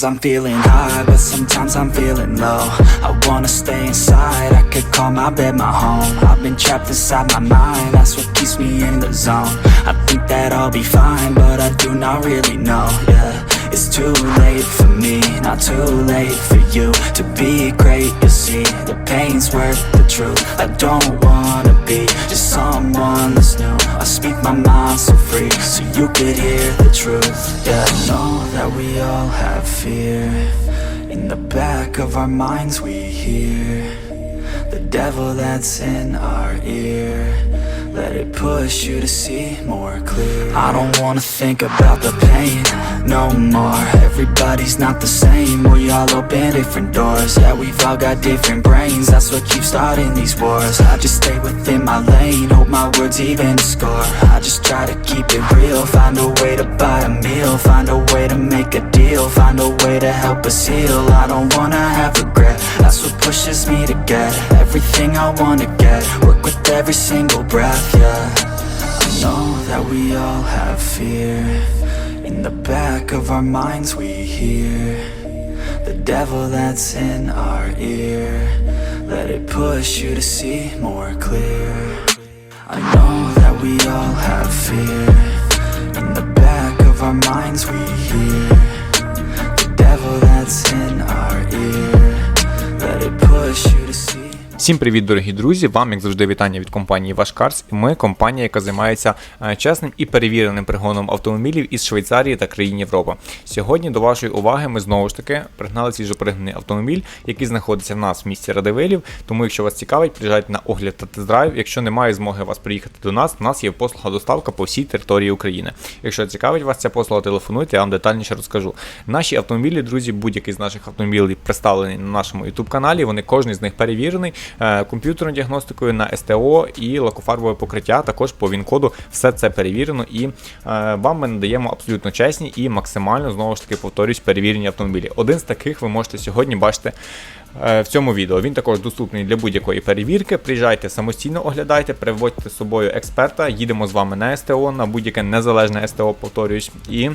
Sometimes I'm feeling high, but sometimes I'm feeling low. I wanna stay inside, I could call my bed my home. I've been trapped inside my mind, that's what keeps me in the zone. I think that I'll be fine, but I do not really know, yeah. It's too late for me, not too late for you To be great, you see, the pain's worth the truth I don't wanna be just someone that's new. I speak my mind so free, so you could hear the truth. Yeah, I know that we all have fear. In the back of our minds we hear devil that's in our ear. Let it push you to see more clear. I don't wanna think about the pain no more. Everybody's not the same. We all open different doors. Yeah, we've all got different brains. That's what keeps starting these wars. I just stay within my lane. Hope my words even score. I just try to keep it real. Find a way to buy a meal. Find a way to make a deal. Find a way to help us heal. I don't wanna have regret That's what pushes me to get Everything I wanna get. Work with every single breath, yeah. I know that we all have fear. In the back of our minds we hear The devil that's in our ear. Let it push you to see more clear. I know that we all have fear. In the back of our minds we hear Всім привіт, дорогі друзі! Вам, як завжди, вітання від компанії Вашкарс. Ми компанія, яка займається е, чесним і перевіреним пригоном автомобілів із Швейцарії та країн Європи. Сьогодні до вашої уваги ми знову ж таки пригнали свіжопригнаний автомобіль, який знаходиться в нас в місті Радивилів. Тому, якщо вас цікавить, приїжджайте на огляд та тест-драйв. Якщо немає змоги вас приїхати до нас, у нас є послуга доставка по всій території України. Якщо цікавить вас ця послуга, телефонуйте, я вам детальніше розкажу. Наші автомобілі, друзі, будь-який з наших автомобілів представлений на нашому YouTube каналі. Вони кожен з них перевірений. Е, комп'ютерною діагностикою на СТО і лакофарбове покриття. Також по ВІН-коду все це перевірено, і е, вам ми надаємо абсолютно чесні і максимально знову ж таки повторюсь перевірені автомобілі. Один з таких ви можете сьогодні бачити. е, В цьому відео він також доступний для будь-якої перевірки. Приїжджайте самостійно, оглядайте, приводьте з собою експерта. Їдемо з вами на СТО, на будь-яке незалежне СТО, повторюсь, і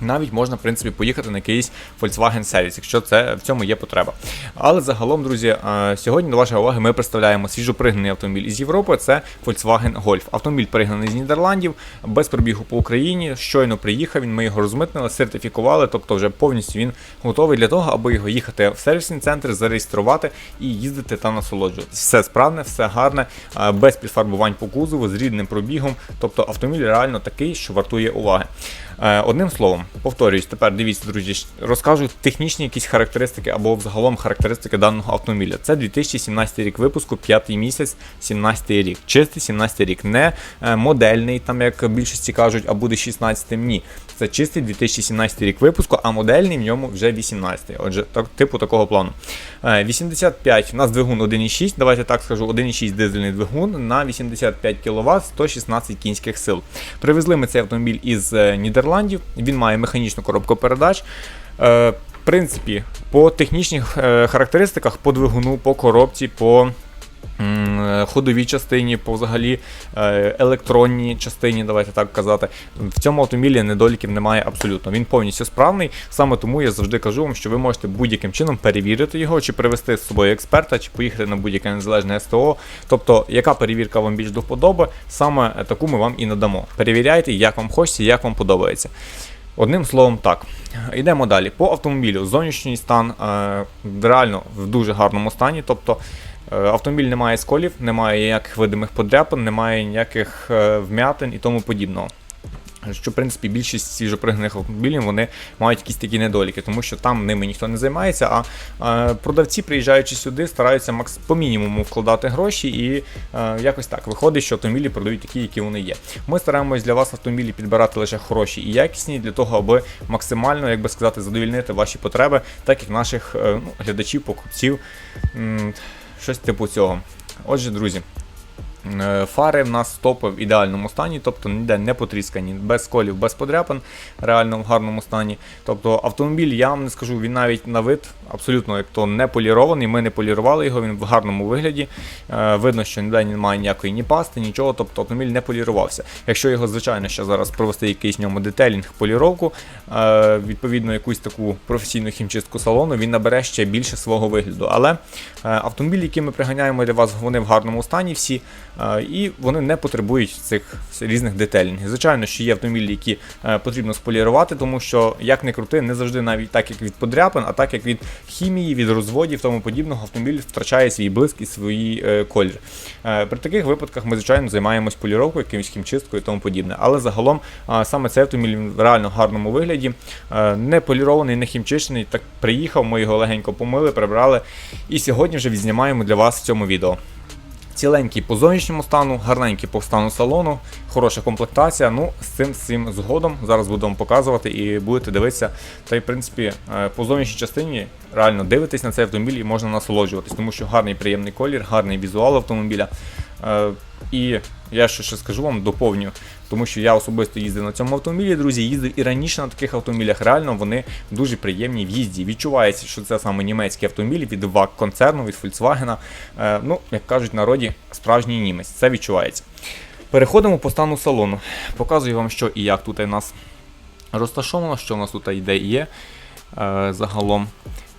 навіть можна, в принципі, поїхати на якийсь Volkswagen сервіс, якщо це в цьому є потреба. Але загалом, друзі, е, сьогодні до вашої уваги ми представляємо свіжопригнаний автомобіль із Європи. Це Volkswagen Golf. Автомобіль пригнаний з Нідерландів, без пробігу по Україні. Щойно приїхав. Він ми його розмитнили, сертифікували, тобто вже повністю він готовий для того, аби його їхати в сервісний центр, зареєструвати і їздити та насолоджуватися. Все справне, все гарне, е, без підфарбувань по кузову, з рідним пробігом. Тобто автомобіль реально такий, що вартує уваги. Е, Одним словом, повторюсь, тепер дивіться, друзі, розкажу технічні якісь характеристики або взагалом характеристики даного автомобіля. Це 2017 рік випуску, п'ятий місяць, 17 рік. Чистий 17 рік, не е, модельний, там як більшості кажуть, а буде 16-м. Ні. Це чистий 2017 рік випуску, а модельний в ньому вже 18-й. Отже, так, типу такого плану. Е, 85 у нас двигун 1,6, давайте так скажу, 1,6 дизельний двигун на 85 кВт, 116 кінських сил. Привезли ми цей автомобіль із е, Нідерландів. Він має механічну коробку передач. Е, В принципі, по технічних е, характеристиках, по двигуну, по коробці, по ходовій частині, по взагалі е, електронній частині, давайте так казати. В цьому автомобілі недоліків немає абсолютно. Він повністю справний. Саме тому я завжди кажу вам, що ви можете будь-яким чином перевірити його, чи привезти з собою експерта, чи поїхати на будь-яке незалежне СТО. Тобто, яка перевірка вам більш до вподоби, саме таку ми вам і надамо. Перевіряйте, як вам хочеться, як вам подобається. Одним словом, так. Йдемо далі. По автомобілю зовнішній стан е, реально в дуже гарному стані. Тобто е, автомобіль не має сколів, немає ніяких видимих подряпин, немає ніяких е, вмятин і тому подібного. Що, в принципі, більшість свіжопригнаних автомобілів вони мають якісь такі недоліки, тому що там ними ніхто не займається. А е, продавці, приїжджаючи сюди, стараються макс по мінімуму вкладати гроші, і е, якось так виходить, що автомобілі продають такі, які вони є. Ми стараємось для вас автомобілі підбирати лише хороші і якісні для того, аби максимально, як би сказати, задовільнити ваші потреби, так як наших е, ну, глядачів, покупців, щось типу цього. Отже, друзі. Е, Фари в нас стопи в ідеальному стані, тобто ніде не потріскані, без колів, без подряпин, реально в гарному стані. Тобто автомобіль, я вам не скажу, він навіть на вид абсолютно як то не полірований. Ми не полірували його, він в гарному вигляді. Е, Видно, що ніде немає ніякої ні пасти, нічого, тобто автомобіль не полірувався. Якщо його, звичайно, ще зараз провести якийсь ньому детелінг, поліровку, е, відповідно, якусь таку професійну хімчистку салону, він набере ще більше свого вигляду. Але автомобілі, які ми приганяємо для вас, вони в гарному стані всі. І вони не потребують цих різних детелінгів. Звичайно, що є автомобілі, які е, потрібно сполірувати, тому що як не крути, не завжди навіть так, як від подряпин, а так як від хімії, від розводів, тому подібного, автомобіль втрачає свій блиск і свій е, колір. Е, При таких випадках ми, звичайно, займаємось поліровкою, якимось хімчисткою і тому подібне. Але загалом саме цей автомобіль в реально гарному вигляді, не полірований, не хімчищений. Так приїхав, ми його легенько помили, прибрали. І сьогодні вже відзнімаємо для вас в цьому відео. Ціленький по зовнішньому стану, гарненький по стану салону, хороша комплектація. Ну, з цим з згодом зараз буду вам показувати і будете дивитися. Та й в принципі е, по зовнішній частині реально дивитись на цей автомобіль і можна насолоджуватись, тому що гарний приємний колір, гарний візуал автомобіля. Е, І я ще, ще скажу вам, доповню, тому що я особисто їздив на цьому автомобілі, друзі, їздив і раніше на таких автомобілях. Реально вони дуже приємні в їзді. Відчувається, що це саме німецький автомобіль від ВАК концерну, від Volkswagen. Е, ну, як кажуть народі, справжній німець. Це відчувається. Переходимо по стану салону. Показую вам, що і як тут у нас розташовано, що у нас тут йде і є. Е, загалом.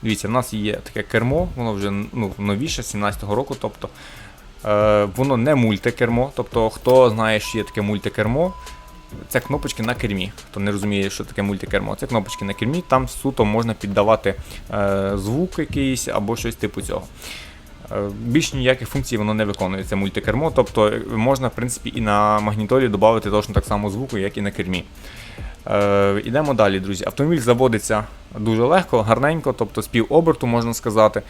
Дивіться, в нас є таке кермо, воно вже ну, новіше, 17-го року. тобто воно не мультикермо. Тобто, хто знає, що є таке мультикермо, це кнопочки на кермі. Хто не розуміє, що таке мультикермо, це кнопочки на кермі, там суто можна піддавати е, звук якийсь або щось типу цього. Е, Більш ніяких функцій воно не виконує, це мультикермо, тобто е, можна, в принципі, і на магнітолі додати точно так само звуку, як і на кермі. Е, Ідемо далі, друзі. Автомобіль заводиться дуже легко, гарненько, тобто з пів оберту, можна сказати.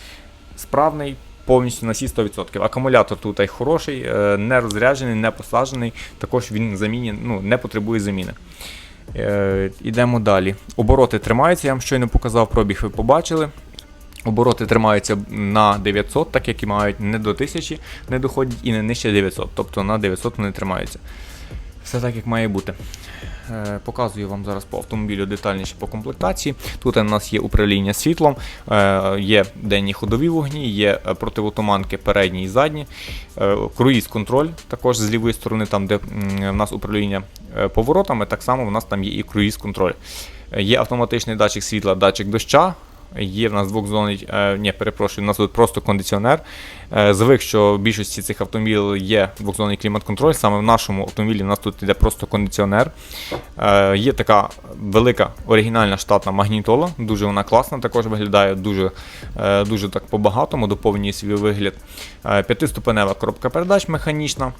Справний, повністю на всі 100%. Акумулятор тут хороший, е, не розряджений, не посаджений, також він заміні, ну, не потребує заміни. Е, Ідемо далі. Обороти тримаються, я вам щойно показав, пробіг ви побачили. Обороти тримаються на 900, так як і мають не до 1000 не доходять і не нижче 900, тобто на 900 вони тримаються. Все так, як має бути. Е, Показую вам зараз по автомобілю детальніше по комплектації. Тут у нас є управління світлом, е, є денні ходові вогні, є е, противотуманки передні і задні, круїз-контроль також з лівої сторони, там де в нас управління поворотами, так само в нас там є і круїз-контроль. Є автоматичний датчик світла, датчик доща. Є в нас двохзонний, е, ні, перепрошую, у нас тут просто кондиціонер. Е, звик, що в більшості цих автомобілів є двохзонний клімат-контроль. Саме в нашому автомобілі в нас тут йде просто кондиціонер. Е, є така велика оригінальна штатна магнітола, дуже вона класна, також виглядає дуже, дуже так по-багатому, доповнює свій вигляд. П'ятиступенева коробка передач механічна.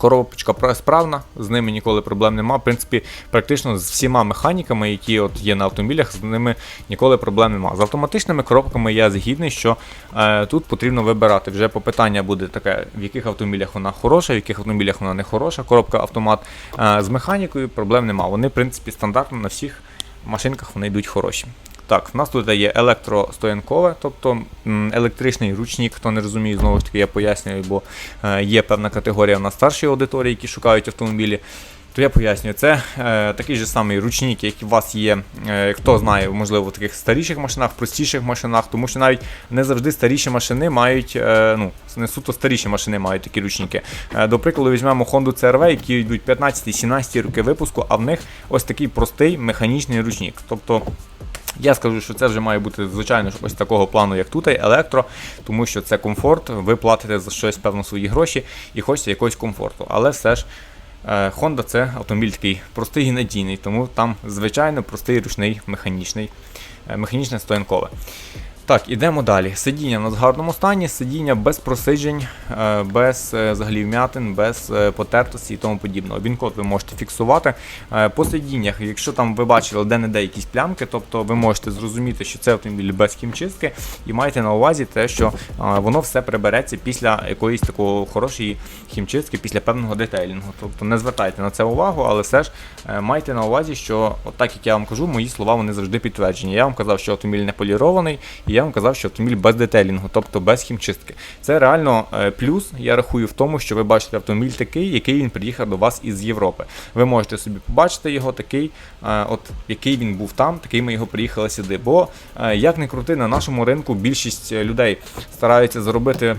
Коробочка справна, з ними ніколи проблем нема. В принципі, практично з всіма механіками, які от є на автомобілях, з ними ніколи проблем нема. З автоматичними коробками я згідний, що е, тут потрібно вибирати. Вже по питання буде таке, в яких автомобілях вона хороша, в яких автомобілях вона не хороша. Коробка автомат е, з механікою проблем нема. Вони, в принципі, стандартно на всіх машинках вони йдуть хороші. Так, в нас тут є електростоянкове, тобто електричний ручник, хто не розуміє, знову ж таки я пояснюю, бо е, є певна категорія в нас старшої аудиторії, які шукають автомобілі. То я пояснюю, це е, такий же самий ручник, як у вас є, е, хто знає, можливо, в таких старіших машинах, простіших машинах, тому що навіть не завжди старіші машини мають, е, ну, не суто старіші машини мають такі ручники. Е, до прикладу, візьмемо Honda CRV, які йдуть 15-17 роки випуску, а в них ось такий простий механічний ручник. Тобто я скажу, що це вже має бути, звичайно, ж ось такого плану, як тут, електро, тому що це комфорт, ви платите за щось певно свої гроші і хочеться якогось комфорту. Але все ж е, Honda це автомобіль такий простий і надійний, тому там, звичайно, простий ручний механічний, е, механічне стоянкове. Так, ідемо далі. Сидіння в нас гарному стані, сидіння без просиджень, е, без е, взагалі вмятин, без е, потертості і тому подібного. Він-код ви можете фіксувати. По сидіннях, якщо там ви бачили де-не-де якісь плямки, тобто ви можете зрозуміти, що це автомобіль без хімчистки, і маєте на увазі те, що воно все прибереться після якоїсь такої хорошої хімчистки, після певного детейлінгу. Тобто не звертайте на це увагу, але все ж майте на увазі, що от так як я вам кажу, мої слова вони завжди підтверджені. Я вам казав, що автомобіль не полірований, і я вам казав, що автомобіль без детелінгу, тобто без хімчистки. Це реально е, плюс, я рахую, в тому, що ви бачите автомобіль такий, який він приїхав до вас із Європи. Ви можете собі побачити його такий, е, от який він був там, такий ми його приїхали сюди. Бо е, як не крути, на нашому ринку більшість людей стараються заробити.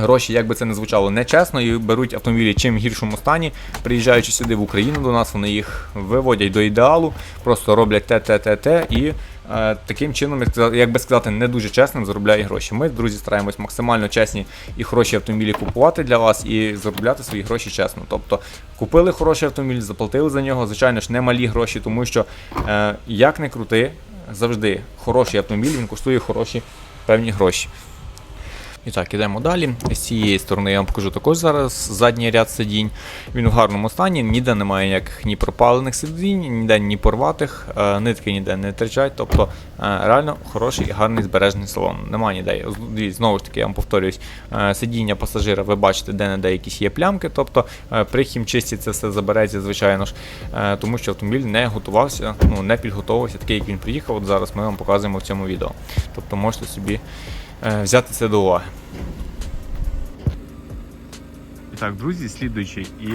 Гроші, як би це не звучало, нечесно і беруть автомобілі чим гіршому стані, приїжджаючи сюди в Україну до нас, вони їх виводять до ідеалу, просто роблять те, те, те, те і е, таким чином, як, би сказати, не дуже чесним заробляють гроші. Ми, друзі, стараємось максимально чесні і хороші автомобілі купувати для вас і заробляти свої гроші чесно. Тобто купили хороший автомобіль, заплатили за нього, звичайно ж, не малі гроші, тому що е, як не крути, завжди хороший автомобіль він коштує хороші певні гроші. І так, ідемо далі. З цієї сторони я вам покажу також зараз задній ряд сидінь. Він в гарному стані, ніде немає ніяких ні пропалених сидінь, ніде ні порватих, е, нитки ніде не тричать. Тобто е, реально хороший і гарний збережений салон. Немає ніде. Знову ж таки, я вам повторююсь, е, сидіння пасажира, ви бачите, де не де якісь є плямки. Тобто при хімчисті це все забереться, звичайно ж, тому що автомобіль не готувався, ну не підготовився, такий, як він приїхав. От зараз ми вам показуємо в цьому відео. Тобто можете собі взяти це до уваги. І так, друзі, слідуючий і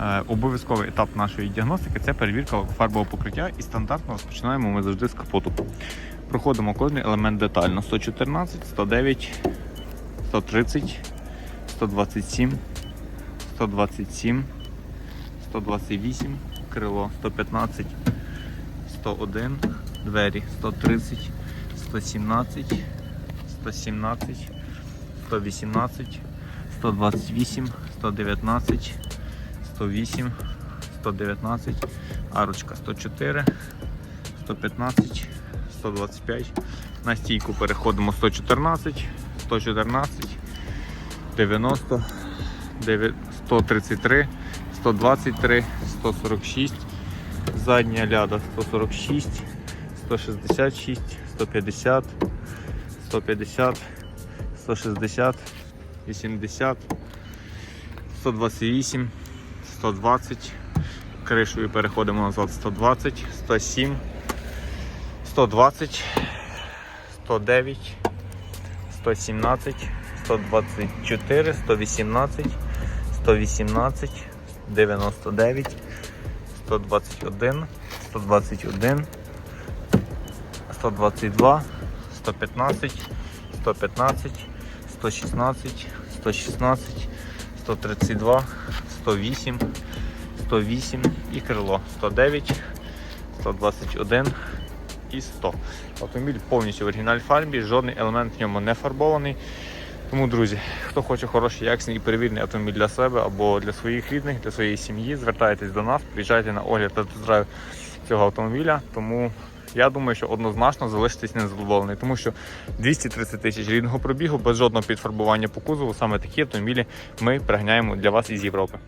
е, обов'язковий етап нашої діагностики це перевірка фарбового покриття. І стандартно розпочинаємо ми завжди з капоту. Проходимо кожний елемент детально: 114, 109, 130, 127, 127, 128, крило 115, 101, двері 130, 117, 117, 118. 128, 119, 108, 119, арочка 104, 115, 125. На стійку переходимо 114, 114, 90, 133, 123, 146, задня ляда 146, 166, 150, 150, 160, 80, 128, 120, кришою переходимо назад. 120, 107, 120, 109, 117, 124, 118, 118, 99, 121, 121, 122, 115, 115, 116, 116, 132, 108, 108 і крило 109, 121 і 100. Автомобіль повністю в оригінальній фарбі, жодний елемент в ньому не фарбований. Тому, друзі, хто хоче хороший, якісний і перевірений автомобіль для себе або для своїх рідних, для своєї сім'ї, звертайтесь до нас, приїжджайте на огляд та тест-драйв цього автомобіля. Тому я думаю, що однозначно залишитись незадоволений, тому що 230 тисяч рідного пробігу без жодного підфарбування по кузову, саме такі автомобілі ми пригняємо для вас із Європи.